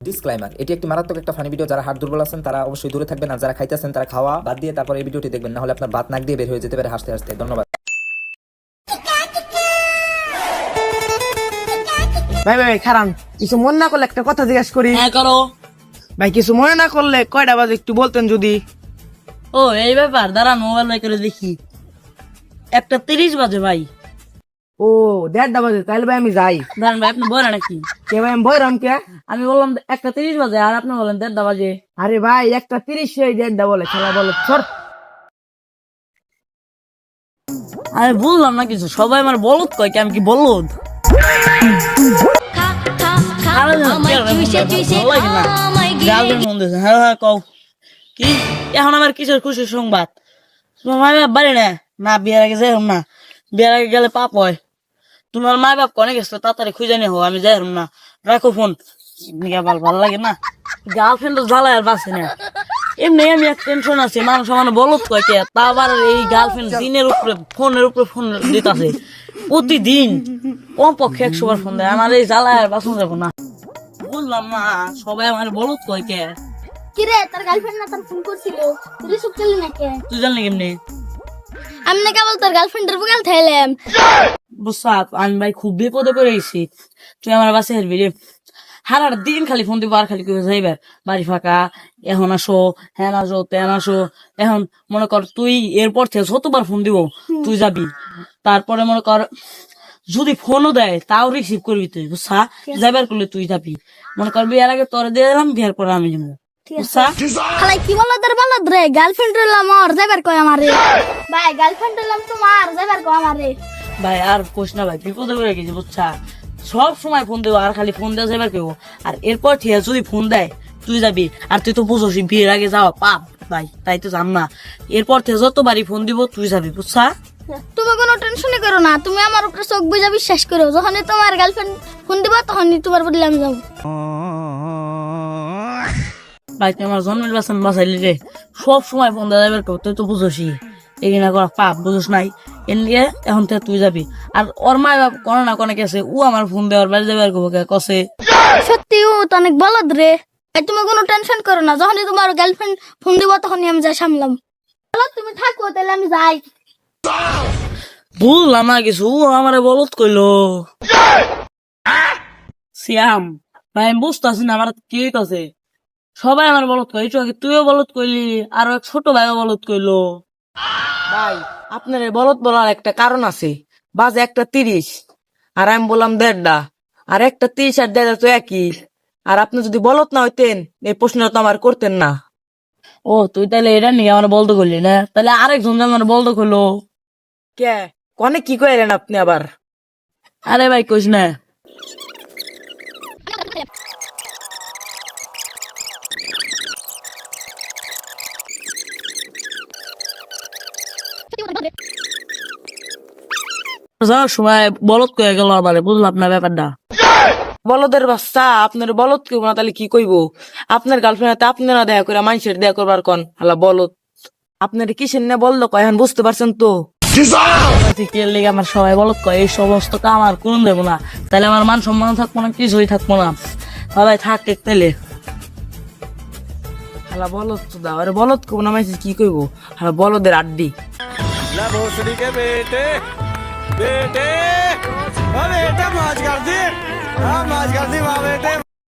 Disclaimer এটি একটি মারাত্মক একটা ফানি ভিডিও যারা হাত দুর্বল আছেন তারা অবশ্যই দূরে থাকবেন আর যারা খাইতেছেন তারা খাওয়া বাদ দিয়ে তারপর এই ভিডিওটি দেখবেন না হলে আপনার বাত নাক দিয়ে বের হয়ে যেতে পারে হাসতে হাসতে। ধন্যবাদ। ভাই ভাই ভাই, খারান কিছু মনে না করলে একটা কথা জিজ্ঞাসা করি। হ্যাঁ করো। ভাই কিছু মনে না করলে কয়টা বাজে একটু বলতেন যদি। ও এই ব্যাপার দাঁড়ান মোবাইল বাই করে দেখি। একটা তিরিশ বাজে ভাই। ও দেড়টা বাজে তাহলে ভাই আমি যাই। দাঁড়ান ভাই আপনি বলেন নাকি কে। ভাই আমি বইরাম কে? আমি বললাম একটা তিরিশ বাজে আর আপনি বলেন দেড়টা বাজে। আরে ভাই একটা তিরিশ দেড়টা বলে খেলা বলে সর। আমি বললাম না কিছু সবাই আমার বলদ কয় কি আমি কি বলদ? কি হ্যাঁ হ্যাঁ কও। কি? এখন আমার কিসের খুশির সংবাদ? বাড়ি না? না বিয়ের আগে যাই না। বিয়ের আগে গেলে পাপ হয়। তোমার মাই বাপ কনে গেছো তাড়াতাড়ি খুঁজে নিয়ে হো আমি যাই না। রাখো ফোন। ভালো ভালো লাগে না। গার্লফ্রেন্ড জ্বালায় আর বাঁচে না। এমনি আমি এক টেনশন আছে মানুষ আমার বলত কয় কে তা আবার এই গার্লফ্রেন্ড দিনের উপরে ফোনের উপরে ফোন দিতেছে। প্রতিদিন কমপক্ষে একশো বার ফোন দেয় আমার এই জ্বালায় আর বাসন যাব না। বুঝলাম না সবাই আমার বলত কয় কে? কিরে তোর গার্লফ্রেন্ড না তোর ফোন করছিল? তুই নাকি? তুই জানলি কেমনি? আমি না কেবল তোর গার্লফ্রেন্ডের বুকাল থাইলাম। বুঝছাপ আমি ভাই খুব বিপদে পড়ে গেছি তুই আমার বাসে হেরবি রে। হারার দিন খালি ফোন দিব আর খালি কেউ যাইবার বাড়ি ফাঁকা এখন আসো হ্যাঁ আসো তেন আসো। এখন মনে কর তুই এরপর থেকে যতবার ফোন দিব তুই যাবি। তারপরে মনে কর যদি ফোনও দেয় তাও রিসিভ করবি তুই বুঝছা? যাইবার করলে তুই যাবি। মনে কর বিয়ার আগে তোর দিয়ে দিলাম বিয়ার পরে আমি যাব। খালাই কি বলল তোর বলদ রে? গার্লফ্রেন্ড রইলাম আমার যাইবার কয় আমারে ভাই গার্লফ্রেন্ড রইলাম তোমার যাইবার কয় আমারে ভাই আর কোশ না ভাই বিপদে পড়ে গেছি বুঝছা? সব সময় ফোন দেবো আর খালি ফোন দেওয়া যাবার কেউ? আর এরপর ঠিক যদি ফোন দেয় তুই যাবি। আর তুই তো বুঝোস বিয়ের আগে যাওয়া পাপ। ভাই তাই তো জান না। এরপর থেকে যতবারই ফোন দিব তুই যাবি বুঝছা? তুমি কোনো টেনশনই করো না তুমি আমার উপরে চোখ বুঝা বিশ্বাস করো। যখনই তোমার গার্লফ্রেন্ড ফোন দিবা তখনই তোমার বদলে আমি যাব। ভাই তুই আমার জন্মের বাসন বাঁচাইলি রে। সব সময় ফোন দেওয়া যাবার কেউ তুই তো বুঝোসই। এগিনা করা পাপ বুঝোস নাই। এন নিয়ে এখন থেকে তুই যাবি। আর ওর মা বাপ কোনো না কোনো গেছে ও আমার ফোন দেওয়ার বাড়ি যাবার কেউ কসে সত্যি ও তো অনেক বলদ রে। তুমি কোনো টেনশন করো না যখনই তোমার গার্লফ্রেন্ড ফোন দিব তখনই আমি যাই সামলাম। চলো তুমি থাকো তাহলে আমি যাই। বুঝলাম না কিছু ও আমারে বলত কইলো। সিয়াম ভাই আমি বুঝতেছি না আমার কি হইতাছে। সবাই আমার বলত কই তুইও বলত কইলি আর এক ছোট ভাইও বলত কইলো। ভাই আপনার বলত বলার একটা কারণ আছে। বাজে একটা তিরিশ আর আমি বললাম দেড়টা আর একটা তিরিশ আর দেড়টা তো একই। আর আপনি যদি বলত না হইতেন এই প্রশ্নটা তো আমার করতেন না। ও তুই তাহলে এটা নিয়ে আমার বলতে করলি না? তাহলে আরেকজন আমার বলতে করল। কে? কনে কি কইলেন আপনি আবার? আরে ভাই কইস না। যাওয়ার সময় বলদ কয়ে গেল আমারে বুঝলাম না ব্যাপারটা? বলদের বাচ্চা আপনার বলদ কেউ না তাহলে কি কইব? আপনার গার্লফ্রেন্ড হাতে আপনারা দেখা করে মানুষের দেখা করবার কন হালা বলদ। আপনার কিসের না বলল কয় বুঝতে পারছেন তো? আমার সবাই বলদ কয় এই সমস্ত কাম আর কোন দেবো না। তাহলে আমার মান সম্মান থাকব না কিছুই থাকব না। সবাই থাক তাহলে হালা বলদ তো দাও আরে বলদ কেউ না মানুষের কি কইব? হালা বলদের আড্ডি। ਬੇਟੇ। ਬੇਟੇ ਬੇਟੇ ਮਾਜ ਕਰਦੀ। ਆ ਮਾਜ ਕਰਦੀ ਮਾਂ ਬੇਟੇ।